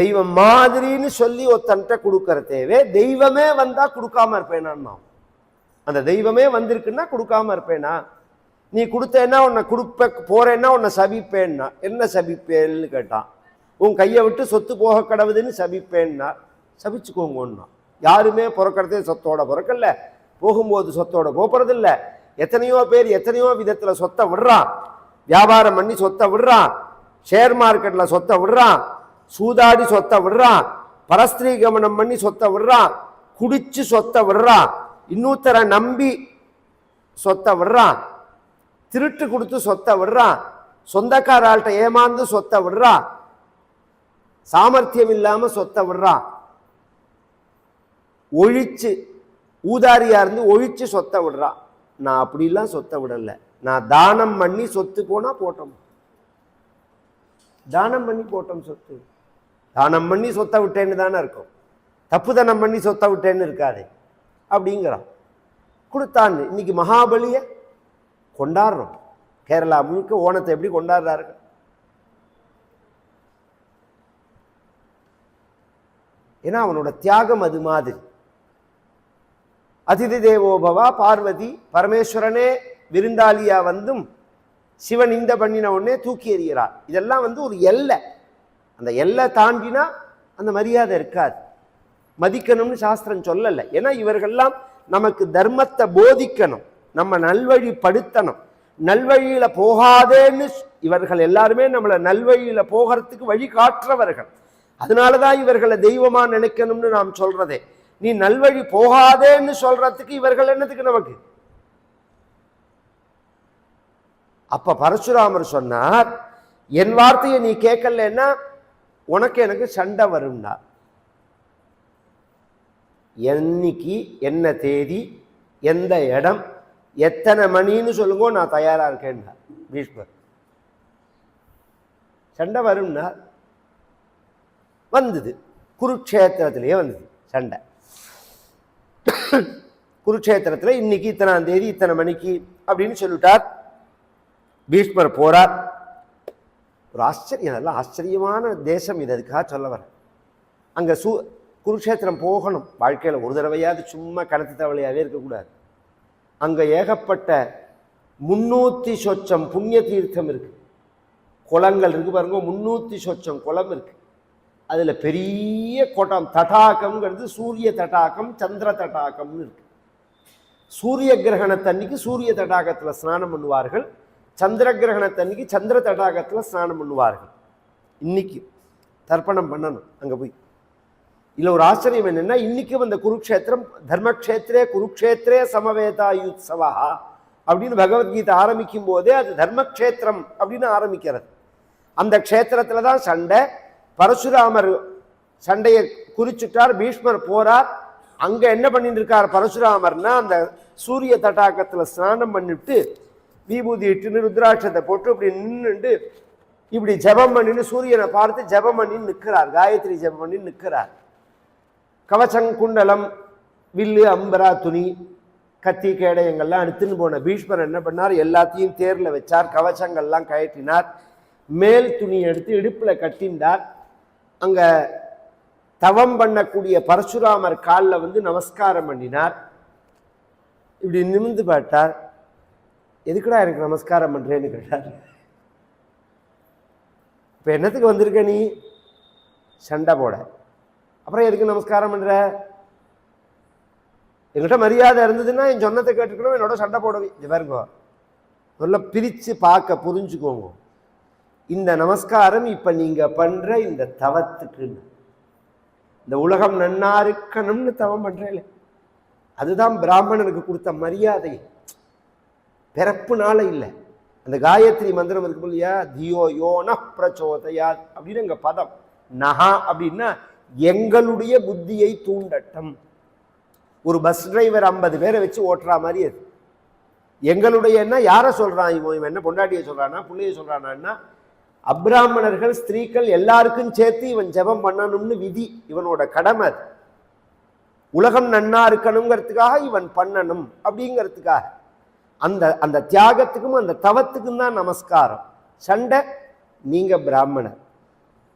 தெய்வம் மாதிரின்னு சொல்லி ஒருத்தன்ட்ட கொடுக்கற தேவை. தெய்வமே வந்தா கொடுக்காம இருப்பேனா அந்த தெய்வமே வந்திருக்குன்னா கொடுக்காம இருப்பேனா? நீ கொடுத்தேன்னா உன்னை கொடுப்ப போறேன்னா உன்னை சபிப்பேன்னா. என்ன சபிப்பேன்னு கேட்டான் உன் கையை விட்டு சொத்து போக கடவுதுன்னு சபிப்பேன்னா சபிச்சுக்கோங்கன்னா. யாருமே பிறக்கிறதே சொத்தோட பிறக்கல போகும்போது சொத்தோட போகிறதில்ல எத்தனையோ பேர் எத்தனையோ விதத்தில் சொத்தை விடுறான். வியாபாரம் பண்ணி சொத்தை விடுறான். ஷேர் மார்க்கெட்டில் சொத்தை விடுறான். சூதாடி சொத்தை விடுறான். பரஸ்திரீ கமனம் பண்ணி சொத்தை விடுறான். குடிச்சு சொத்தை விடுறான். இன்னொருத்தரை நம்பி சொத்தை விடுறான். திருட்டு கொடுத்து சொத்தை விடுறான். சொந்தக்கார ஆள்கிட்ட ஏமாந்து சொத்தை விடுறான். சாமர்த்தியம் இல்லாமல் சொத்தை விடுறான். ஒழிச்சு ஊதாரியா இருந்து ஒழிச்சு சொத்தை விடுறான். நான் அப்படிலாம் சொத்தை விடலை. நான் தானம் பண்ணி சொத்து போனால் போட்டோம். தானம் பண்ணி போட்டோம் சொத்து. தானம் பண்ணி சொத்தை விட்டேன்னு தானே இருக்கும். தப்பு தானம் பண்ணி சொத்தை விட்டேன்னு இருக்காது. அப்படிங்கிறான். கொடுத்தான்னு இன்னைக்கு மகாபலிய கொண்டாடுறோம். கேரளா முழுக்க ஓணத்தை எப்படி கொண்டாடுறாரு ஏன்னா அவனோட தியாகம் அது மாதிரி. அதிதி தேவோபவா பார்வதி பரமேஸ்வரனே விருந்தாளியா வந்தும் சிவன் இந்த பண்ணின உடனே தூக்கி எறிகிறார். இதெல்லாம் வந்து ஒரு எல்லை. அந்த எல்லை தாண்டினா அந்த மரியாதை இருக்காது. மதிக்கணும்னு சாஸ்திரம் சொல்லலை. ஏன்னா இவர்கள்லாம் நமக்கு தர்மத்தை போதிக்கணும். நம்ம நல்வழிப்படுத்தணும். நல்வழியில போகாதேன்னு இவர்கள் எல்லாருமே நம்மளை நல்வழியில போகிறதுக்கு வழி காட்டுறவர்கள். அதனாலதான் இவர்களை தெய்வமா நினைக்கணும்னு நாம் சொல்றதே. நீ நல்வழி போகாதேன்னு சொல்றதுக்கு இவர்கள் என்னத்துக்கு நமக்கு? அப்ப பரசுராமர் சொன்னார் என் வார்த்தையை நீ கேட்கலன்னா உனக்கு எனக்கு சண்டை வரும்னா என்னைக்கு என்ன தேதி எந்த இடம் எத்தனை மணின்னு சொல்லுங்கோ நான் தயாராக இருக்கேன்னா பீஷ்மர். சண்டை வரும்னா வந்தது. குருக்ஷேத்திரத்திலேயே வந்தது சண்டை. குருக்ஷேத்திரத்தில் இன்னைக்கு இத்தனாம் தேதி இத்தனை மணிக்கு அப்படின்னு சொல்லிட்டார். பீஷ்மர் போறார். ஒரு ஆச்சரியம் நல்லா ஆச்சரியமான தேசம் இது அதுக்காக சொல்ல வரேன். அங்கே சூ குருக்ஷேத்திரம் போகணும். வாழ்க்கையில் ஒரு தடவையாவது சும்மா கணத்து தவளையாகவே இருக்கக்கூடாது. அங்கே ஏகப்பட்ட முன்னூற்றி சொச்சம் புண்ணிய தீர்த்தம் இருக்குது குளங்கள் இருக்கு பாருங்க முன்னூற்றி சொச்சம் குளம் இருக்குது அதில் பெரிய கோட்டம் தடாகம்ங்கிறது சூரிய தடாகம் சந்திர தடாகம்னு இருக்குது சூரிய கிரகணத்தன்னைக்கு சூரிய தடாகத்தில் ஸ்நானம் பண்ணுவார்கள். சந்திர கிரகணத்தன்னைக்கு சந்திர தடாகத்தில் ஸ்நானம் பண்ணுவார்கள். இன்னைக்கு தர்ப்பணம் பண்ணணும் அங்கே போய். இதில் ஒரு ஆச்சரியம் என்னென்னா இன்றைக்கும் அந்த குருக்ஷேத்திரம் தர்மக்ஷேத்திரே குருக்ஷேத்திரே சமவேதாயுத்சவா அப்படின்னு பகவத்கீதை ஆரம்பிக்கும் போதே அது தர்மக்ஷேத்திரம் அப்படின்னு ஆரம்பிக்கிறது. அந்த க்ஷேத்திரத்தில் தான் சண்டை. பரசுராமர் சண்டையை குறிச்சுட்டார் பீஷ்மர் போறார். அங்கே என்ன பண்ணிட்டு இருக்கார் பரசுராமர்னா அந்த சூரிய தட்டாக்கத்தில் ஸ்நானம் பண்ணிட்டு விபூதி இட்டுன்னு ருத்ராட்சத்தை போட்டு இப்படி நின்றுண்டு இப்படி ஜெபம் பண்ணின்னு சூரியனை பார்த்து ஜெபம் பண்ணி நிற்கிறார். காயத்ரி ஜெபம் பண்ணி நிற்கிறார். கவச்சங்குண்டலம் வில்லு அம்பரா துணி கத்தி கேடயங்கள்லாம் எடுத்துன்னு போன பீஷ்மர் என்ன பண்ணார்? எல்லாத்தையும் தேரில் வச்சார் கவசங்கள்லாம் கயற்றினார் மேல் துணி எடுத்து இடுப்பில் கட்டினார் அங்கே தவம் பண்ணக்கூடிய பரசுராமர் காலில் வந்து நமஸ்காரம் பண்ணினார். இப்படி நிமிந்து பார்த்தார். எதுக்குடா எனக்கு நமஸ்காரம் பண்ணுறேன்னு கேட்டார். இப்போ என்னத்துக்கு வந்திருக்க நீ? சண்டை போட. அப்புறம் எதுக்கு நமஸ்காரம் பண்ணுற என்கிட்ட மரியாதை இருந்ததுன்னா என் சொன்னத்தை கேட்டுக்கணும் என்னோட சண்டை போடவே. இது பாருங்க. நல்லா பிரித்து பார்க்க புரிஞ்சுக்கோங்க. இந்த நமஸ்காரம் இப்போ நீங்கள் பண்ணுற இந்த தவத்துக்கு இந்த உலகம் நன்னா இருக்கணும்னு தவம் பண்ணுறேன் அதுதான் பிராமணனுக்கு கொடுத்த மரியாதை பிறப்புனால இல்லை. அந்த காயத்ரி மந்திரம் இருக்கு இல்லையா? தியோ யோன பிரச்சோதயா அப்படின்னு எங்கள் பதம். நகா அப்படின்னா எங்களுடைய புத்தியை தூண்டட்டும். ஒரு பஸ் டிரைவர் ஐம்பது பேரை வச்சு ஓட்டுற மாதிரி அது. எங்களுடையன்னா யாரை சொல்கிறான் இவன்? இவன் என்ன பொண்டாட்டியை சொல்கிறானா பிள்ளைய சொல்கிறானா அப்ராமணர்கள் ஸ்திரீகள் எல்லாருக்கும் சேர்த்து இவன் ஜெபம் பண்ணணும்னு விதி. இவனோட கடமை அது. உலகம் நன்னா இருக்கணுங்கிறதுக்காக இவன் பண்ணணும் அப்படிங்கிறதுக்காக. அந்த அந்த தியாகத்துக்கும் அந்த தவத்துக்கும் தான் நமஸ்காரம். சண்டை நீங்கள் பிராமணர்.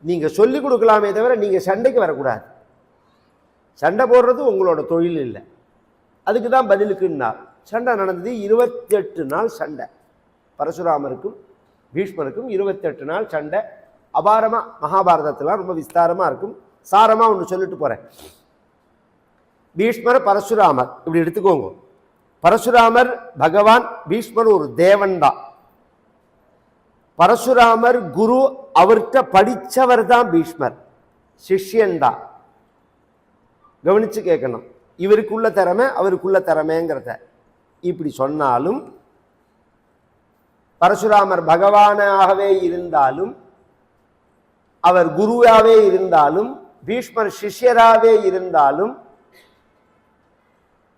நீங்கள் சொல்லி கொடுக்கலாமே தவிர நீங்கள் சண்டைக்கு வரக்கூடாது. சண்டை போடுறது உங்களோட தொழில் இல்லை. அதுக்கு தான் பதிலுக்குன்னா சண்டை நடந்தது இருபத்தெட்டு நாள் சண்டை. பரசுராமருக்கும் பீஷ்மருக்கும் இருபத்தெட்டு நாள் சண்டை. அபாரமாக மகாபாரதத்திலாம் ரொம்ப விஸ்தாரமாக இருக்கும். சாரமாக ஒன்று சொல்லிட்டு போகிறேன் பீஷ்மர் பரசுராமர் இப்படி எடுத்துக்கோங்க. பரசுராமர் பகவான் பீஷ்மர் ஒரு தேவன் தான் பரசுராமர் குரு அவர்கிட்ட படிச்சவர் தான் பீஷ்மர். சிஷ்யன் தான் கவனிச்சு கேட்கணும். இவருக்குள்ள திறமை அவருக்குள்ள திறமைங்கிறத இப்படி சொன்னாலும் பரசுராமர் பகவானாகவே இருந்தாலும் அவர் குருவாவே இருந்தாலும் பீஷ்மர் சிஷ்யராகவே இருந்தாலும்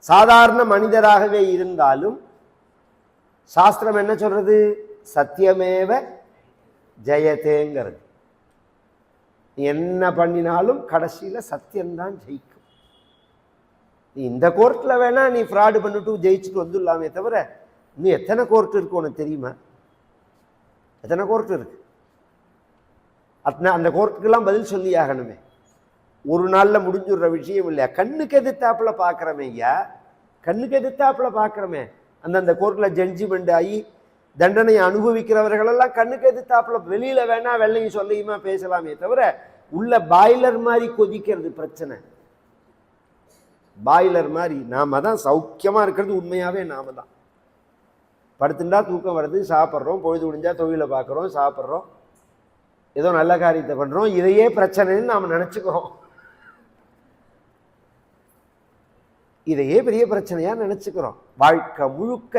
சாதாரண மனிதராகவே இருந்தாலும் சாஸ்திரம் என்ன சொல்றது? சத்தியமேவ ஜெயதேங்கிறது என்ன பண்ணினாலும் கடைசியில் சத்தியம்தான் ஜெயிக்கும். இந்த கோர்ட்டில் வேணா நீ ஃப்ராடு பண்ணிட்டு ஜெயிச்சுட்டு வந்துடலாமே தவிர நீ எத்தனை கோர்ட் இருக்கு உனக்கு தெரியுமா? எத்தனை கோர்ட் இருக்கு? அத்தனை அந்த கோர்ட்டுக்கெல்லாம் பதில் சொல்லி ஆகணுமே. ஒரு நாளில் முடிஞ்சுடுற விஷயம் இல்லையா? கண்ணுக்கு எதிர்த்தாப்புல பார்க்குறமே ஐயா கண்ணுக்கு எதிர்த்தாப்புல பார்க்குறோமே. அந்தந்த கோர்ட்டில் ஜட்ஜ்மெண்ட் ஆகி தண்டனையை அனுபவிக்கிறவர்களெல்லாம் கண்ணுக்கு எதிர்த்தாப்புல வெளியில் வேணா வெள்ளையும் சொல்லியுமா பேசலாமே தவிர உள்ள பாய்லர் மாதிரி கொதிக்கிறது பிரச்சனை. பாய்லர் மாதிரி நாம தான் சௌக்கியமாக இருக்கிறது உண்மையாகவே நாம தான். படுத்துட்டா தூக்கம் வருது சாப்பிட்றோம் பொழுது முடிஞ்சா தொழிலை பார்க்குறோம் சாப்பிட்றோம். ஏதோ நல்ல காரியத்தை பண்ணுறோம் இதையே பிரச்சனைன்னு நாம் நினச்சிக்கிறோம். இதையே பெரிய பிரச்சனையாக நினச்சிக்கிறோம். வாழ்க்கை முழுக்க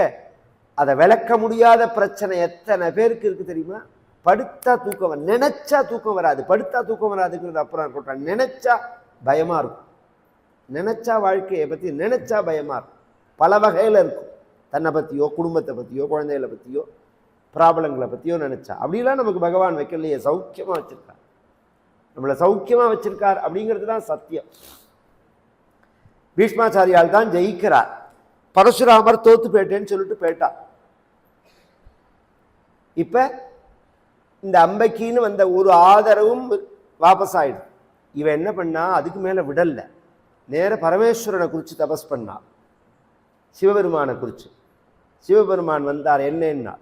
அதை விளக்க முடியாத பிரச்சனை எத்தனை பேருக்கு இருக்குது தெரியுமா? படுத்தா தூக்கம் வர நினச்சா தூக்கம் வராது. படுத்தா தூக்கம் வராதுங்கிறது அப்புறம் இருக்கட்டும் நினச்சா பயமாக இருக்கும். நினச்சா வாழ்க்கையை பற்றி நினச்சா பயமாக இருக்கும். பல வகையில் இருக்கும். தன்னை பற்றியோ குடும்பத்தை பற்றியோ குழந்தைகளை பற்றியோ ப்ராப்ளங்களை பற்றியோ நினச்சா. அப்படிலாம் நமக்கு பகவான் வைக்கலையே. சௌக்கியமாக வச்சுருக்கார். நம்மளை சௌக்கியமாக வச்சுருக்கார் அப்படிங்கிறது தான் சத்தியம். பீஷ்மாச்சாரியால் தான் ஜெயிக்கிறார். பரசுராமர் தோத்து போயிட்டேன்னு சொல்லிட்டு போயிட்டார் இப்போ இந்த அம்பைக்கின்னு வந்த ஒரு ஆதரவும் வாபஸ் ஆயிடும் இவன் என்ன பண்ணா அதுக்கு மேலே விடலை. நேர பரமேஸ்வரனை குறித்து தபஸ் பண்ணா. சிவபெருமானை குறித்து சிவபெருமான் வந்தார் என்னன்னா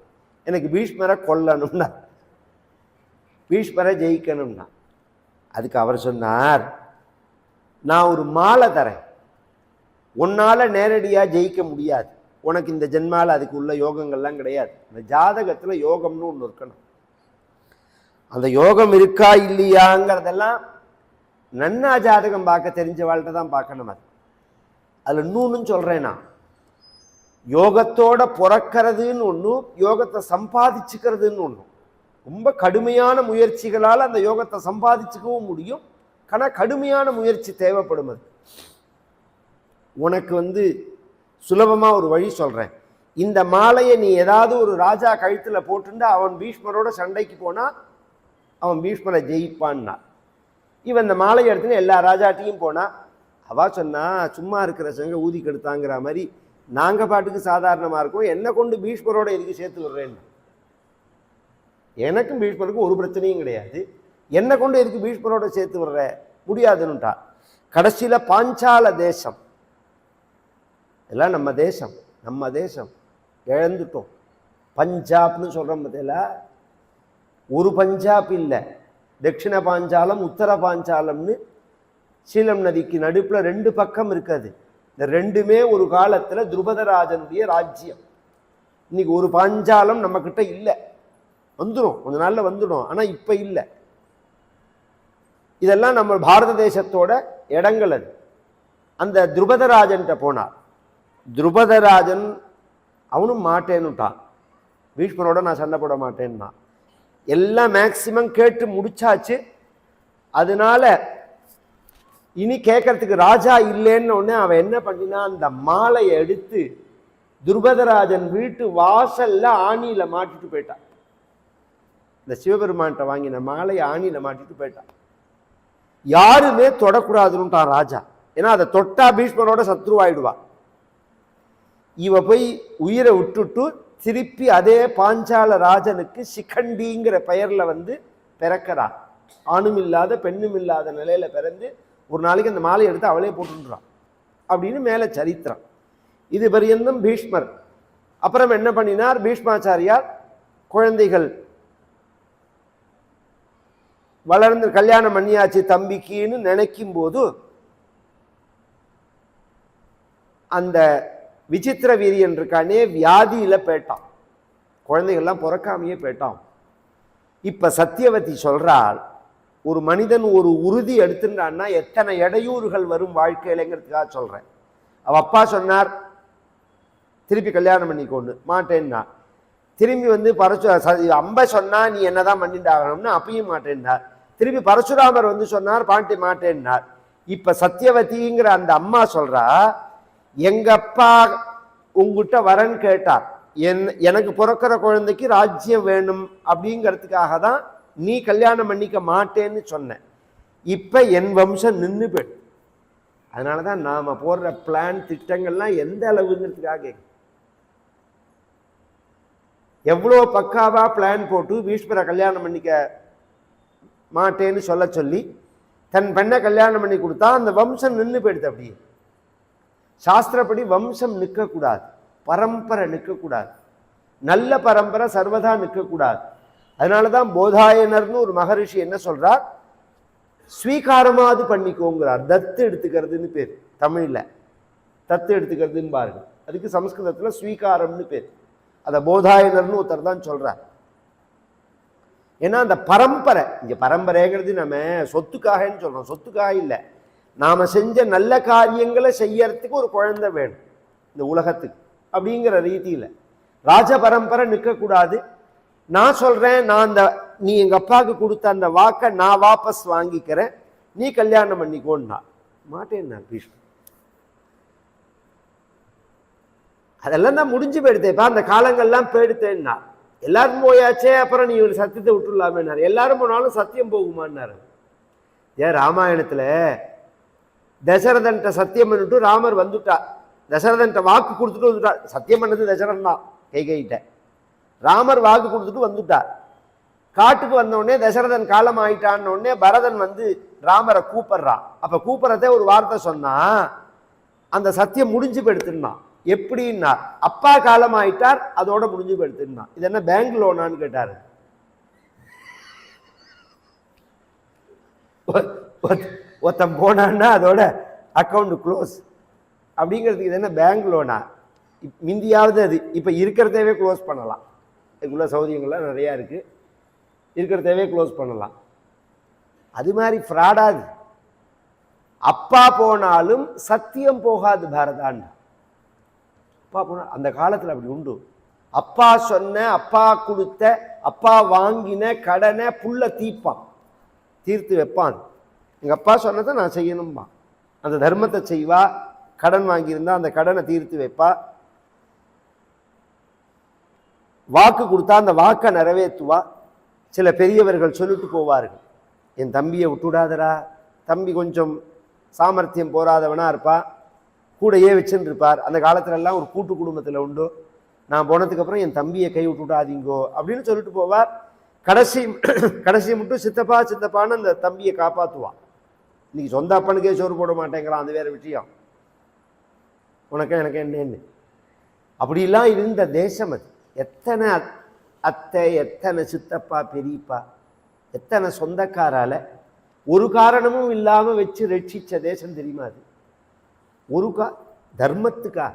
எனக்கு பீஷ்மரை கொல்லணும்னா பீஷ்மரை ஜெயிக்கணும்னா. அதுக்கு அவர் சொன்னார் நான் ஒரு மாலை தரேன். உன்னால் நேரடியாக ஜெயிக்க முடியாது. உனக்கு இந்த ஜென்மால அதுக்கு உள்ள யோகங்கள்லாம் கிடையாது. இந்த ஜாதகத்தில் யோகம்னு ஒன்று இருக்கணும். அந்த யோகம் இருக்கா இல்லையாங்கிறதெல்லாம் நன்னா ஜாதகம் பார்க்க தெரிஞ்சவாள்கிட்ட தான் பார்க்கணும் அது. அதில் இன்னொன்னு சொல்கிறேன் நான். யோகத்தோட பிறக்கிறதுன்னு ஒன்றும் யோகத்தை சம்பாதிச்சுக்கிறதுன்னு ஒன்றும் ரொம்ப கடுமையான முயற்சிகளால் அந்த யோகத்தை சம்பாதிச்சுக்கவும் முடியும். ஆனால் கடுமையான முயற்சி தேவைப்படும் அது. உனக்கு வந்து சுலபமாக ஒரு வழி சொல்கிறேன் இந்த மாலையை நீ ஏதாவது ஒரு ராஜா கழுத்தில் போட்டுண்டு அவன் பீஷ்மரோட சண்டைக்கு போனால் அவன் பீஷ்மரை ஜெயிப்பான்னா. இவன் இந்த மாலையை எடுத்துன்னு எல்லா ராஜாட்டையும் போனா அவா சொன்னா சும்மா இருக்கிற சங்க ஊதி கெடுத்தாங்கிற மாதிரி நாங்கள் பாட்டுக்கு சாதாரணமாக இருக்கோம் என்னை கொண்டு பீஷ்மரோட எதுக்கு சேர்த்து விடுறேன்னு? எனக்கும் பீஷ்மருக்கும் ஒரு பிரச்சனையும் கிடையாது. என்னை கொண்டு எதுக்கு பீஷ்மரோட சேர்த்து விடுற? முடியாதுன்னுட்டா. கடைசியில் பாஞ்சால தேசம். எல்லாம் நம்ம தேசம் நம்ம தேசம். இழந்துட்டோம். பஞ்சாப்னு சொல்கிறோம் பார்த்தீங்களா? ஒரு பஞ்சாப் இல்லை. தட்சிண பாஞ்சாலம் உத்தர பாஞ்சாலம்னு சீலம் நதிக்கு நடுப்புல ரெண்டு பக்கம் இருக்காது. இந்த ரெண்டுமே ஒரு காலத்துல துருபதராஜனுடைய ராஜ்யம். இன்னைக்கு ஒரு பாஞ்சாலம் நம்ம கிட்ட இல்லை. வந்துடும் கொஞ்ச நாள்ல வந்துடும். ஆனா இப்ப இல்லை. இதெல்லாம் நம்ம பாரத தேசத்தோட இடங்கள் அது. அந்த துருபதராஜன்கிட்ட போனார். துருபதராஜன் அவனும் மாட்டேன்னுட்டான். பீஷ்மரோட நான் சண்டை போட மாட்டேன்னா. எல்லாம் மேக்சிமம் கேட்டு முடிச்சாச்சு. அதனால இனி கேட்கறதுக்கு ராஜா இல்லைன்னு உடனே அவன் என்ன பண்ணினா அந்த மாலையை எடுத்து துருபதராஜன் வீட்டு வாசல்ல ஆணியில மாட்டிட்டு போயிட்டான். இந்த சிவபெருமான்கிட்ட வாங்கின மாலையை ஆணியில மாட்டிட்டு போயிட்டான். யாருமே தொடக்கூடாதுன்னுட்டான் ராஜா. ஏன்னா அதை தொட்டா பீஷ்மரோட சத்ருவாயிடுவான் இவ போய் உயிரை விட்டுட்டு திருப்பி அதே பாஞ்சால ராஜனுக்கு சிகண்டிங்கிற பெயரில் வந்து பிறக்கிறா. ஆணும் இல்லாத பெண்ணும் இல்லாத நிலையில பிறந்து ஒரு நாளைக்கு அந்த மாலையை எடுத்து அவளே போட்டுன்றான் அப்படின்னு மேலே சரித்திரம். இது பரியந்தம் பீஷ்மர். அப்புறம் என்ன பண்ணினார்? பீஷ்மாச்சாரியார் குழந்தைகள். வளர்ந்து கல்யாணம் பண்ணியாச்சு தம்பிக்குன்னு நினைக்கும் போது அந்த விசித்திர வீரியன் இருக்கானே வியாதியில் போயிட்டான் குழந்தைகள்லாம் பிறக்காமையே போயிட்டான் இப்போ சத்தியவதி சொல்கிறாள் ஒரு மனிதன் ஒரு உறுதி எடுத்துட்டான்னா எத்தனை இடையூறுகள் வரும் வாழ்க்கையிலங்கிறதுக்காக சொல்கிறேன் அவள் அப்பா சொன்னார் திருப்பி கல்யாணம் பண்ணிக்கொண்டு மாட்டேன்னா. திரும்பி வந்து பரசு அம்ப சொன்னால் நீ என்னதான் பண்ணிட்டு ஆகணும்னு அப்பயும் மாட்டேன்னார் திருப்பி பரசுராமர் வந்து சொன்னார் பாண்டி மாட்டேன்னார். இப்போ சத்தியவதிங்கிற அந்த அம்மா சொல்கிறா எங்க அப்பா உங்ககிட்ட வரன் கேட்டார். என் எனக்கு பிறக்கிற குழந்தைக்கு ராஜ்யம் வேணும் அப்படிங்கிறதுக்காக தான் நீ கல்யாணம் பண்ணிக்க மாட்டேன்னு சொன்ன இப்போ என் வம்சம் நின்று போயிடும் அதனால தான் நாம் போடுற பிளான் திட்டங்கள்லாம் எந்த அளவுங்கிறதுக்காக எவ்வளோ பக்காவாக பிளான் போட்டு பீஷ்மரை கல்யாணம் பண்ணிக்க மாட்டேன்னு சொல்ல சொல்லி தன் பெண்ணை கல்யாணம் பண்ணி கொடுத்தா அந்த வம்சம் நின்று போயிடுது அப்படியே. சாஸ்திரப்படி வம்சம் நிற்கக்கூடாது. பரம்பரை நிற்கக்கூடாது. நல்ல பரம்பரை சர்வதா நிற்கக்கூடாது. அதனால தான் போதாயனர்னு ஒரு மகரிஷி என்ன சொல்றார்? ஸ்வீகாரமாவது பண்ணிக்கோங்கிறார். தத்து எடுத்துக்கிறதுன்னு பேர் தமிழில். தத்து எடுத்துக்கிறதுன்னு பாருங்க. அதுக்கு சமஸ்கிருதத்துல ஸ்வீகாரம்னு பேர். அதை போதாயனர்னு ஒருத்தர் தான் சொல்கிறார் ஏன்னா அந்த பரம்பரை இங்கே பரம்பரைங்கிறது நம்ம சொத்துக்காகன்னு சொல்றோம். சொத்துக்காக இல்லை. நாம செஞ்ச நல்ல காரியங்களை செய்யறதுக்கு ஒரு குழந்தை வேணும் இந்த உலகத்துக்கு அப்படிங்கிற ரீதியில. ராஜ பரம்பரை நிற்கக்கூடாது. நான் சொல்றேன் நான் அந்த நீ எங்க அப்பாவுக்கு கொடுத்த அந்த வாக்கை நான் வாபஸ் வாங்கிக்கிறேன். நீ கல்யாணம் பண்ணிக்கோன்னா. மாட்டேன்னா பீஷ்மர் அதெல்லாம் தான் முடிஞ்சு போயிடுதேப்பா அந்த காலங்கள்லாம் போயிடுத்தேன்னா எல்லாரும் போயாச்சே அப்புறம் நீ ஒரு சத்தியத்தை விட்டுடலாமேனாரு எல்லாரும் போனாலும் சத்தியம் போகுமான்னாரு. ஏன் ராமாயணத்துல தசரதன்ட்ட சத்தியம் பண்ணிட்டு ராமர் வந்துட்டா. தசரதன்ட்ட வாக்கு கொடுத்துட்டு வந்துட்டார் சத்தியம் பண்ணது தசரன் தான் கை கைகிட்ட ராமர் வாக்கு கொடுத்துட்டு வந்துட்டார் காட்டுக்கு வந்த உடனே தசரதன் காலம் ஆயிட்டான்னு உடனே பரதன் வந்து ராமரை கூப்பிடுறான். அப்ப கூப்பிடுறதே ஒரு வார்த்தை சொன்னா அந்த சத்தியம் முடிஞ்சு போயிடுத்துனான் எப்படின்னா அப்பா காலம் ஆயிட்டார் அதோட முடிஞ்சு போயிடுத்துனான் இது என்ன பேங்க் லோனான்னு கேட்டாரு. ஒருத்த- ஒருத்தன் போனான்னா அதோட அக்கௌண்ட் க்ளோஸ் அப்படிங்கிறதுக்கு இது என்ன பேங்க் லோனா இப்- மிந்தியாவது அது. இப்போ இருக்கிறதவே க்ளோஸ் பண்ணலாம். இதுக்குள்ளே சௌகரியங்கள்லாம் நிறையா இருக்குது இருக்கிறதவே க்ளோஸ் பண்ணலாம். அது மாதிரி ஃப்ராடாது அப்பா போனாலும் சத்தியம் போகாது பாரதான் அப்பா போனால் அந்த காலத்தில் அப்படி உண்டு. அப்பா சொன்ன அப்பா கொடுத்த அப்பா வாங்கின கடனை புள்ள தீப்பான். தீர்த்து வைப்பான். எங்கள் அப்பா சொன்னதை நான் செய்யணும்பா. அந்த தர்மத்தை செய்வா கடன் வாங்கியிருந்தா அந்த கடனை தீர்த்து வைப்பா. வாக்கு கொடுத்தா அந்த வாக்கை நிறைவேற்றுவா. சில பெரியவர்கள் சொல்லிட்டு போவார்கள் என் தம்பியை விட்டுடாதரா தம்பி கொஞ்சம் சாமர்த்தியம் போராதவனாக இருப்பா கூடையே வச்சுன்னு இருப்பார் அந்த காலத்திலெல்லாம் ஒரு கூட்டு குடும்பத்தில் உண்டு. நான் போனதுக்கப்புறம் என் தம்பியை கை விட்டுடாதீங்கோ அப்படின்னு சொல்லிட்டு போவார். கடைசி கடைசி மட்டும் சித்தப்பா சித்தப்பான்னு அந்த தம்பியை காப்பாற்றுவான் இன்னைக்கு சொந்த அப்பனுக்கே சோறு போட மாட்டேங்கிறான் அது வேற விஷயம். உனக்கு எனக்கு என்னன்னு அப்படிலாம் இருந்த தேசம் அது. எத்தனை அத்- அத்தை எத்தனை சித்தப்பா பெரியப்பா எத்தனை சொந்தக்காரால ஒரு காரணமும் இல்லாம வச்சு ரட்சிச்ச தேசம் தெரியுமா அது? ஒரு கா தர்மத்துக்கா?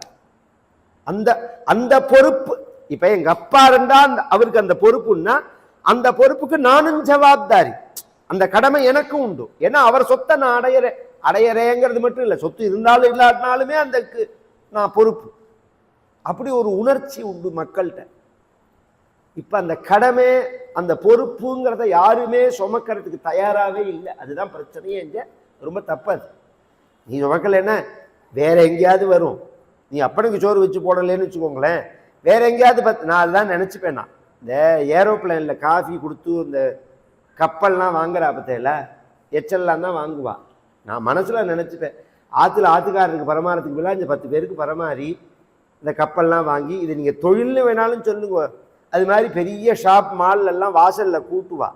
அந்த அந்த பொறுப்பு இப்ப எங்க அப்பா இருந்தா அந்த அவருக்கு அந்த பொறுப்புன்னா அந்த பொறுப்புக்கு நானும் ஜவாப்தாரி. அந்த கடமை எனக்கும் உண்டு. ஏன்னா அவர் சொத்தை நான் அடையிறேன் அடையிறேங்கிறது மட்டும் இல்லை. சொத்து இருந்தாலும் இல்லாட்டினாலுமே அந்தக்கு நான் பொறுப்பு. அப்படி ஒரு உணர்ச்சி உண்டு மக்கள்கிட்ட. இப்ப அந்த கடமை அந்த பொறுப்புங்கிறத யாருமே சுமக்கிறதுக்கு தயாராகவே இல்லை. அதுதான் பிரச்சனையே இங்க. ரொம்ப தப்பாது. நீ சுமக்கல என்ன? வேற எங்கேயாவது வரும். நீ அப்பனுக்கு சோறு வச்சு போடலைன்னு வச்சுக்கோங்களேன். வேற எங்கேயாவது பத் நான் அதுதான் நினச்சிப்பேன் நான். இந்த ஏரோப்ளேன்ல காஃபி கொடுத்து இந்த கப்பல்லாம் வாங்குறா பத்தையில எச்சல்லாம் தான் வாங்குவா. நான் மனசுல நினச்சிப்பேன். ஆற்றுல ஆற்றுக்காரருக்கு பரமாறதுக்கு பதிலாக இந்த பத்து பேருக்கு பரமாறி இந்த கப்பல்லாம் வாங்கி இது நீங்கள் தொழில்னு வேணாலும் சொல்லுங்க. அது மாதிரி பெரிய ஷாப் மால்லெல்லாம் வாசலில் வாசல்ல கூட்டுவா.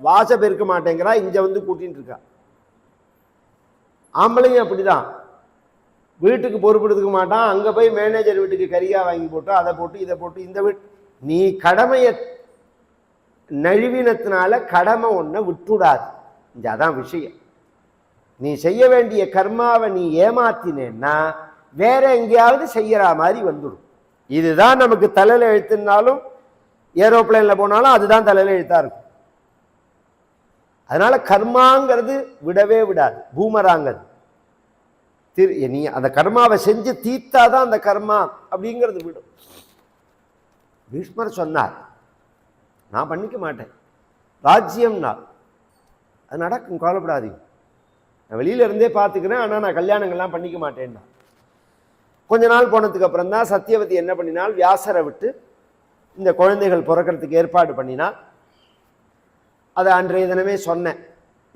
வாச பெருக்க மாட்டேங்கிறா இங்கே வந்து கூட்டின்னு இருக்கா. ஆம்பளையும் அப்படிதான். வீட்டுக்கு பொறுப்படுத்துக்க மாட்டான் அங்க போய் மேனேஜர் வீட்டுக்கு கரியா வாங்கி போட்டு அதை போட்டு இதை போட்டு இந்த வீட் நீ கடமையை நழுவினத்தினால கடமை ஒன்றை விட்டுடாது இந்த அதான் விஷயம். நீ செய்ய வேண்டிய கர்மாவை நீ ஏமாத்தினேன்னா வேற எங்கேயாவது செய்யற மாதிரி வந்துடும். இதுதான் நமக்கு தலையில எழுத்துனாலும் ஏரோப்ளேன்ல போனாலும் அதுதான் தலையில எழுத்தா இருக்கும். அதனால கர்மாங்கிறது விடவே விடாது. பூமராங்கிறது. திரு நீ அந்த கர்மாவை செஞ்சு தீர்த்தாதான் அந்த கர்மா அப்படிங்கிறது விடும். பீஷ்மர் சொன்னார் நான் பண்ணிக்க மாட்டேன். ராஜ்யம்னா அது நடக்கும் கவலைப்படாதீங்க. நான் வெளியில இருந்தே பார்த்துக்கிறேன் ஆனால் நான் கல்யாணங்கள்லாம் பண்ணிக்க மாட்டேன்னா கொஞ்ச நாள் போனதுக்கு அப்புறம் தான் சத்தியவதி என்ன பண்ணினால் வியாசரை விட்டு இந்த குழந்தைகள் பிறக்கிறதுக்கு ஏற்பாடு பண்ணினா அதை அன்றைய தினமே சொன்னேன்.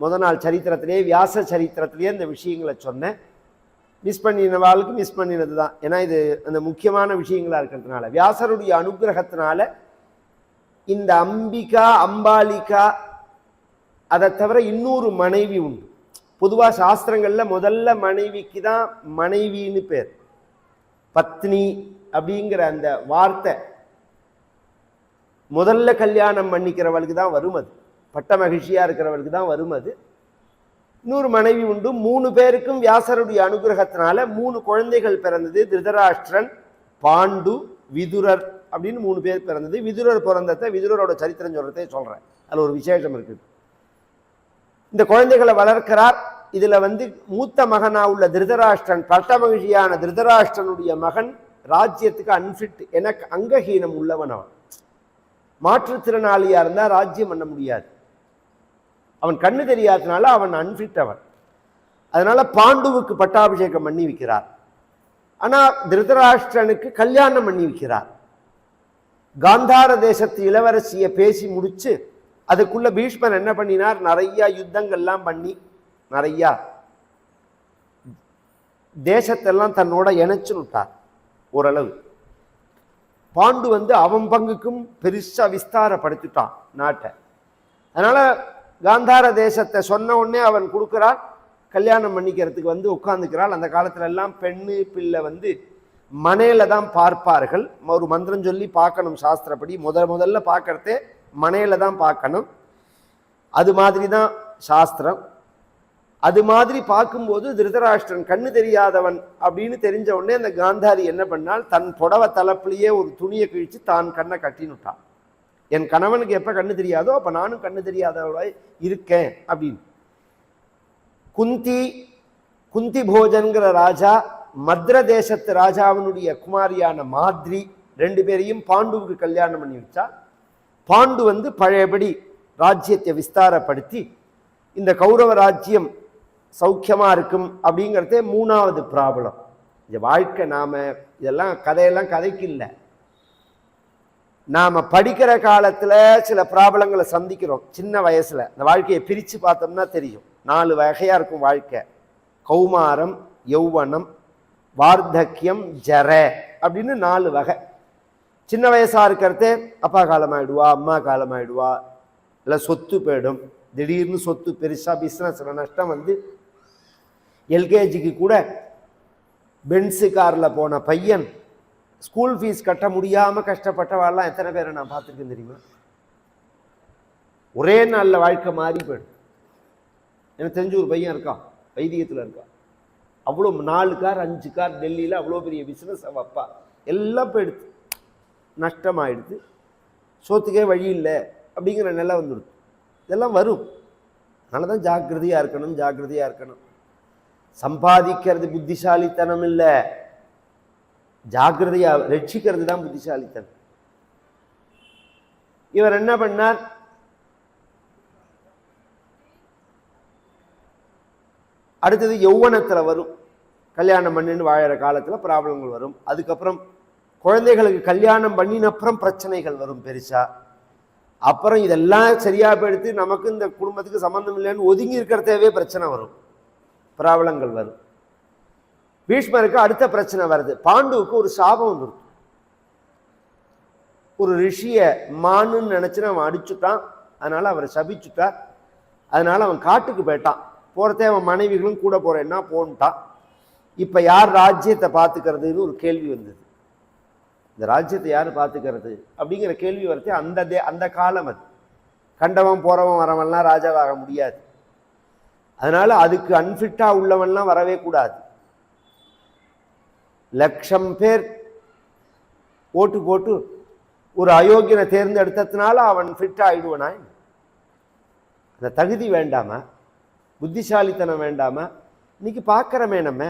முத நாள் சரித்திரத்திலே வியாச சரித்திரத்திலே இந்த விஷயங்களை சொன்னேன். மிஸ் பண்ணினவாளுக்கு மிஸ் பண்ணினது தான் ஏன்னா இது அந்த முக்கியமான விஷயங்களா இருக்கிறதுனால வியாசருடைய அனுகிரகத்தினால இந்த அம்பிகா அம்பாலிகா அதை தவிர இன்னொரு மனைவி உண்டு. பொதுவாக சாஸ்திரங்களில் முதல்ல மனைவிக்கு தான் மனைவின்னு பேர். பத்னி அப்படிங்கிற அந்த வார்த்தை. முதல்ல கல்யாணம் பண்ணிக்கிறவளுக்கு தான் வரும் அது. பட்ட மகிழ்ச்சியாக இருக்கிறவளுக்கு தான் வரும் அது. இன்னொரு மனைவி உண்டு. மூணு பேருக்கும் வியாசருடைய அனுகிரகத்தினால மூணு குழந்தைகள் பிறந்தது. திருதராஷ்டிரன் பாண்டு விதுரர். அப்படின்னு மூணு பேர் பிறந்தது. விதுரர் பிறந்தத்தை விதுரரோட சரித்திரம் சொல்றதே சொல்றேன். அதுல ஒரு விசேஷம் இருக்குது. இந்த குழந்தைகளை வளர்க்கிறார். இதுல வந்து மூத்த மகனா உள்ள திருதராஷ்டிரன் பட்ட மகிழ்ச்சியான திருதராஷ்டிரனுடைய மகன் ராஜ்யத்துக்கு அன்ஃபிட் எனக்கு அங்கஹீனம் உள்ளவன் அவன். மாற்றுத்திறனாளியா இருந்தா ராஜ்யம் பண்ண முடியாது. அவன் கண்ணு தெரியாதனால அவன் அன்ஃபிட் அவன். அதனால பாண்டுவுக்கு பட்டாபிஷேகம் பண்ணி வைக்கிறார். ஆனா திருதராஷ்டிரனுக்கு கல்யாணம் பண்ணி வைக்கிறார். காந்தார தேசத்து இளவரசியை பேசி முடிச்சு அதுக்குள்ள பீஷ்மர் என்ன பண்ணினார்? நிறைய யுத்தங்கள்லாம் பண்ணி நிறையா தேசத்தெல்லாம் தன்னோட இணைச்சு விட்டார் ஓரளவு. பாண்டு வந்து அவன் பங்குக்கும் பெருசாக விஸ்தாரப்படுத்திட்டான் நாட்டை. அதனால் காந்தார தேசத்தை சொன்ன உடனே அவன் கொடுக்குறாள் கல்யாணம் பண்ணிக்கிறதுக்கு வந்து உட்காந்துக்கிறாள் அந்த காலத்துல எல்லாம் பெண்ணு பிள்ளை வந்து மனையில தான் பார்ப்பார்கள். ஒரு மந்திரம் சொல்லி பார்க்கணும் சாஸ்திரப்படி. முதல் முதல்ல பார்க்கறதே மனையில தான் பார்க்கணும். அது மாதிரி தான் சாஸ்திரம். அது மாதிரி பார்க்கும்போது திருதராஷ்டிரன் கண்ணு தெரியாதவன் அப்படின்னு தெரிஞ்ச உடனே அந்த காந்தாரி என்ன பண்ணால் தன் புடவை தலைப்புலயே ஒரு துணியை கிழித்து தான் கண்ணை கட்டினுட்டான் என் கணவனுக்கு எப்போ கண்ணு தெரியாதோ அப்போ நானும் கண்ணு தெரியாதவளாய் இருக்கேன் அப்படின்னு. குந்தி குந்தி போஜன்கிற ராஜா மத்ர தேசத்து ராஜாவினுடைய குமாரியான மாதிரி ரெண்டு பேரையும் பாண்டுவுக்கு கல்யாணம் பண்ணி வச்சா பாண்டு வந்து பழையபடி ராஜ்யத்தை விஸ்தாரப்படுத்தி இந்த கௌரவ ராஜ்யம் சௌக்கியமாக இருக்கும் அப்படிங்கிறதே மூணாவது ப்ராப்ளம். இந்த வாழ்க்கை நாம் இதெல்லாம் கதையெல்லாம் கதைக்கு இல்லை. நாம படிக்கிற காலத்தில் சில ப்ராப்ளங்களை சந்திக்கிறோம் சின்ன வயசில். இந்த வாழ்க்கையை பிரித்து பார்த்தோம்னா தெரியும். நாலு வகையாக இருக்கும் வாழ்க்கை. கௌமாரம் யௌவனம் வார்த்தக்கியம் ஜர அப்படின்னு நாலு வகை. சின்ன வயசா இருக்கிறதே அப்பா காலமாயிடுவா அம்மா காலமாயிடுவா. இல்லை சொத்து போயிடும். திடீர்னு சொத்து பெருசாக பிஸ்னஸில் நஷ்டம் வந்து எல்கேஜிக்கு கூட பென்ஸு காரில் போன பையன் ஸ்கூல் ஃபீஸ் கட்ட முடியாமல் கஷ்டப்பட்டவாள்லாம் எத்தனை பேரை நான் பார்த்துருக்கேன் தெரியுமா? ஒரே நாளில் வாழ்க்கை மாறி போயிடும். எனக்கு தெரிஞ்ச ஒரு பையன் இருக்கான் வைத்தியத்தில் இருக்கான். அவ்வளோ நாலு கார் அஞ்சு கார் டெல்லியில் அவ்வளோ பெரிய பிஸ்னஸ் அவள் அப்பா. எல்லாம் போயிடுது நஷ்டமாயிடுது சோத்துக்கே வழி இல்லை அப்படிங்கிற நிலை வந்துடுது. இதெல்லாம் வரும். அதனால தான் ஜாக்கிரதையாக இருக்கணும் ஜாக்கிரதையாக இருக்கணும். சம்பாதிக்கிறது புத்திசாலித்தனம் இல்லை. ஜாக்கிரதையாக ரட்சிக்கிறது தான் புத்திசாலித்தனம். இவர் என்ன பண்ணார்? அடுத்தது யௌவனத்தில் வரும். கல்யாணம் பண்ணின்னு வாழற காலத்தில் ப்ராப்ளங்கள் வரும். அதுக்கப்புறம் குழந்தைகளுக்கு கல்யாணம் பண்ணின அப்புறம் பிரச்சனைகள் வரும் பெருசாக அப்புறம் இதெல்லாம் சரியாக போயிடுத்து நமக்கு இந்த குடும்பத்துக்கு சம்மந்தம் இல்லைன்னு ஒதுங்கி இருக்கிறதேவே பிரச்சனை வரும். ப்ராப்ளங்கள் வரும். பீஷ்மருக்கு அடுத்த பிரச்சனை வருது. பாண்டுவுக்கு ஒரு சாபம் வந்துடும் ஒரு ரிஷிய மானுன்னு நினைச்சு அவன் அடிச்சுட்டான். அதனால் அவரை சபிச்சுட்டார் அதனால் அவன் காட்டுக்கு போயிட்டான். போகிறதே அவன் மனைவிகளும் கூட போகிறேன்னா போன்ட்டான் இப்போ யார் ராஜ்யத்தை பார்த்துக்கிறதுன்னு ஒரு கேள்வி வந்தது. இந்த ராஜ்யத்தை யார் பார்த்துக்கிறது? அப்படிங்கிற கேள்வி வரத்தே அந்த தே அந்த காலம் அது. கண்டவன் போகிறவன் வரவன்லாம் ராஜாவாக முடியாது. அதனால் அதுக்கு அன்ஃபிட்டாக உள்ளவன்லாம் வரவே கூடாது. லட்சம் பேர் ஓட்டு போட்டு ஒரு அயோக்கியனை தேர்ந்தெடுத்ததுனால அவன் ஃபிட் ஆயிடுவனா அந்த தகுதி வேண்டாமா? புத்திசாலித்தனம் வேண்டாமா இன்னைக்கு பார்க்குறமே நம்ம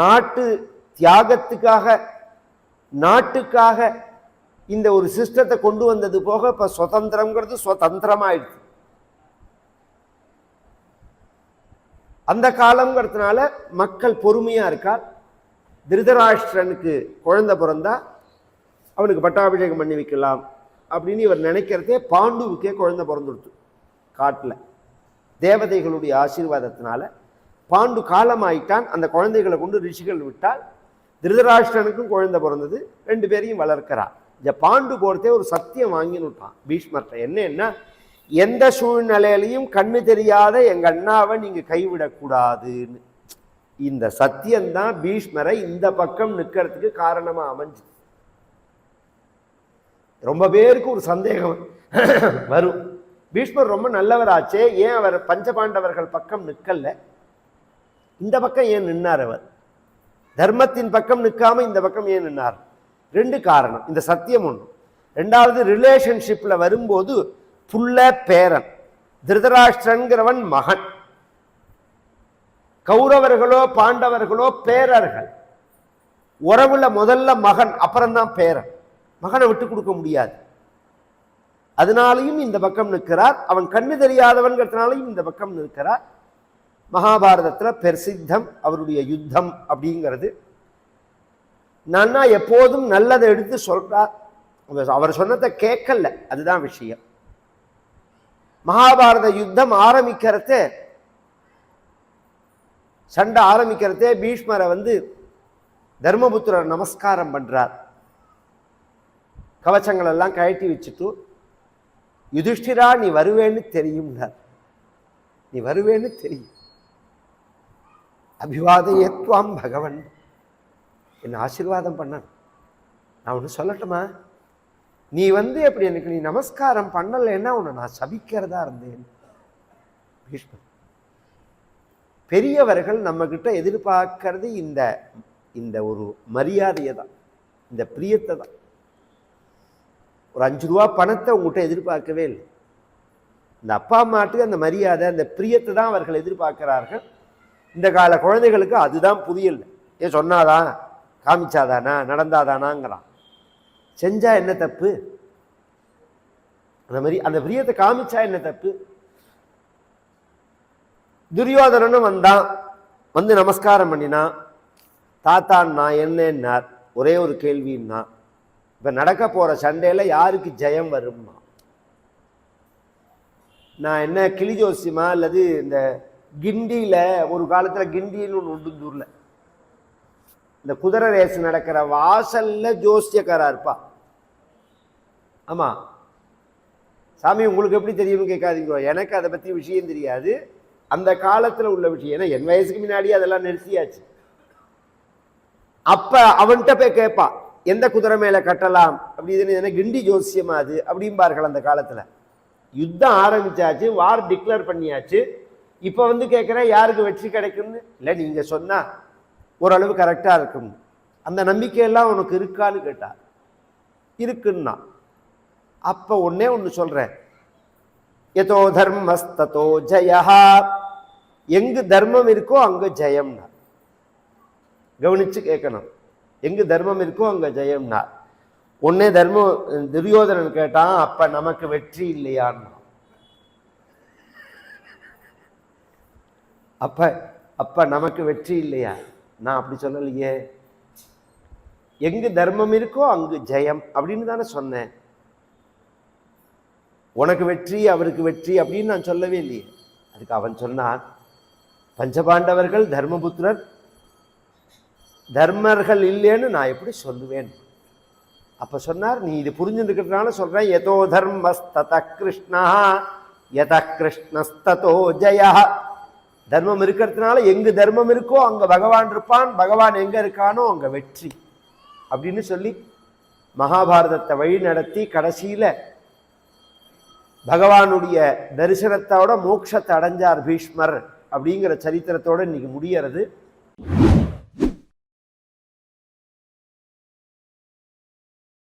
நாட்டு தியாகத்துக்காக நாட்டுக்காக இந்த ஒரு சிஸ்டத்தை கொண்டு வந்தது போக இப்ப சுதந்திரம்ங்கிறது சுதந்திரமாயிடுச்சு. அந்த காலங்கிறதுனால மக்கள் பொறுமையா இருக்கார் திருதராஷ்டிரனுக்கு குழந்தை பிறந்தா அவனுக்கு பட்டாபிஷேகம் பண்ணி வைக்கலாம் அப்படின்னு இவர் நினைக்கிறதே பாண்டுவுக்கே குழந்தை பிறந்துடுத்து காட்டில். தேவதைகளுடைய ஆசீர்வாதத்தினால பாண்டு காலமாயிட்டான். அந்த குழந்தைகளை கொண்டு ரிஷிகள் விட்டால் திருதராஷ்டிரனுக்கும் குழந்தை பிறந்தது ரெண்டு பேரையும் வளர்க்கிறார் இந்த பாண்டு போகிறதே ஒரு சத்தியம் வாங்கினுட்டான் பீஷ்மர்கிட்ட என்னன்னா எந்த சூழ்நிலையிலையும் கண்ணு தெரியாத எங்கள் அண்ணாவை நீங்கள் கைவிடக்கூடாதுன்னு. இந்த சத்தியம்தான் பீஷ்மரை இந்த பக்கம் நிற்கிறதுக்கு காரணமாக அமைஞ்சு ரொம்ப பேருக்கு ஒரு சந்தேகம் வரும். பீஷ்மர் ரொம்ப நல்லவராச்சே ஏன் அவர் பஞ்சபாண்டவர்கள் பக்கம் நிற்கல? இந்த பக்கம் ஏன் நின்னார் அவர்? தர்மத்தின் பக்கம் நிற்காம இந்த பக்கம் ஏன் நின்னார்? ரெண்டு காரணம். இந்த சத்தியம் ஒன்று ரெண்டாவது ரிலேஷன்ஷிப்பில் வரும்போது புள்ள பேரன் திருதராஷ்டிரங்கிறவன் மகன். கௌரவர்களோ பாண்டவர்களோ பேரர்கள். உறவுல முதல்ல மகன் அப்புறம்தான் பேரன். மகனை விட்டு கொடுக்க முடியாது. அதனாலையும் இந்த பக்கம் நிற்கிறார். அவன் கண்ணு தெரியாதவன்கிறதுனாலையும் இந்த பக்கம் நிற்கிறார். மகாபாரதத்துல பிரசித்தம் அவருடைய யுத்தம் அப்படிங்கிறது. நன்னா எப்போதும் நல்லதை எடுத்து சொல்றார் அவர் அவர் சொன்னதை கேட்கல. அதுதான் விஷயம். மகாபாரத யுத்தம் ஆரம்பிக்கிறத சண்டை ஆரம்பிக்கிறதே பீஷ்மரை வந்து தர்மபுத்திரர் நமஸ்காரம் பண்றார். கவச்சங்கள் எல்லாம் கழட்டி வச்சுட்டு யுதிஷ்டிரா நீ வருவேன்னு தெரியும்னார். நீ வருவேன்னு தெரியும். அபிவாதயத்துவம் பகவன். என்ன ஆசீர்வாதம் பண்ண நான் ஒன்று சொல்லட்டுமா? நீ வந்து எப்படி எனக்கு நீ நமஸ்காரம் பண்ணலைன்னா உன்னை நான் சபிக்கிறதா இருந்தேன். பீஷ்மர் பெரியவர்கள் நம்ம கிட்ட எதிர்பார்க்கறது இந்த இந்த ஒரு மரியாதையை தான் இந்த பிரியத்தை தான் ஒரு அஞ்சு ரூபா பணத்தை உங்ககிட்ட எதிர்பார்க்கவே இல்லை. இந்த அப்பா அம்மாட்டுக்கு அந்த மரியாதை அந்த பிரியத்தை தான் அவர்கள் எதிர்பார்க்கிறார்கள். இந்த கால குழந்தைகளுக்கு அதுதான் புரியல ஏன் சொன்னாதான் காமிச்சாதானா? நடந்தாதானாங்கிறான். செஞ்சா என்ன தப்பு? அந்த மாதிரி அந்த பிரியத்தை காமிச்சா என்ன தப்பு? துரியோதனனும் வந்தான். வந்து நமஸ்காரம் பண்ணினான். தாத்தான்னா என்னன்னார். ஒரே ஒரு கேள்வின்னா இப்ப நடக்க போற சண்டையில யாருக்கு ஜெயம் வருமா நான் என்ன கிளி ஜோசியமா அல்லது இந்த கிண்டியில ஒரு காலத்துல கிண்டின்னு ஒன்று உண்டு இந்த இந்த குதிரை ரேஸ் நடக்கிற வாசல்ல ஜோசியக்காரா இருப்பா. ஆமா. சாமி உங்களுக்கு எப்படி தெரியும்னு கேட்காதீங்க. எனக்கு அதை பத்தி விஷயம் தெரியாது. அந்த காலத்துல உள்ள விஷயம். ஏன்னா என் வயசுக்கு முன்னாடி அதெல்லாம் நிறுத்தியாச்சு. அப்ப அவன்கிட்ட போய் கேட்பா. எந்த குதிரை மேல கட்டலாம்? அப்படி இதுன்னு கிண்டி ஜோசியமா அது அப்படிம்பார்கள் அந்த காலத்துல. யுத்தம் ஆரம்பிச்சாச்சு வார் டிக்ளேர் பண்ணியாச்சு. இப்ப வந்து கேட்கிறேன் யாருக்கு வெற்றி கிடைக்கும்னு? இல்லை நீங்க சொன்னா ஓரளவு கரெக்டா இருக்கும். அந்த நம்பிக்கையெல்லாம் உனக்கு இருக்கான்னு கேட்டா. இருக்குன்னா. அப்ப ஒன்னே ஒன்று சொல்றேன். எதோ தர்மஸ்தோ ஜயா. எங்கு தர்மம் இருக்கோ அங்கே ஜெயம்னா. கவனிச்சு கேட்கணும் எங்கு தர்மம் இருக்கோ அங்க ஜெயம்னா உன்னே தர்மம் துரியோதனன் கேட்டான் அப்ப நமக்கு வெற்றி இல்லையான்னா அப்ப அப்ப நமக்கு வெற்றி இல்லையா? நான் அப்படி சொல்லலையே. எங்கு தர்மம் இருக்கோ அங்கு ஜெயம் அப்படின்னு தானே சொன்னேன். உனக்கு வெற்றி அவருக்கு வெற்றி அப்படின்னு நான் சொல்லவே இல்லையே. அதுக்கு அவன் சொன்னான் பஞ்சபாண்டவர்கள் தர்மபுத்திரர் தர்மர்கள் இல்லைன்னு நான் எப்படி சொல்லுவேன்? அப்போ சொன்னார் நீ இது புரிஞ்சுருக்கிறதுனால சொல்றேன். எதோ தர்மஸ்தத கிருஷ்ணா யத கிருஷ்ணஸ்ததோ ஜயா. தர்மம் இருக்கிறதுனால எங்கு தர்மம் இருக்கோ அங்கே பகவான் இருப்பான். பகவான் எங்கே இருக்கானோ அங்கே வெற்றி. அப்படின்னு சொல்லி மகாபாரதத்தை வழி நடத்தி கடைசியில பகவானுடைய தரிசனத்தோட மோட்சத்தை அடைஞ்சார் பீஷ்மர் அப்படிங்கிற சரித்திரத்தோட இன்னைக்கு முடியறது.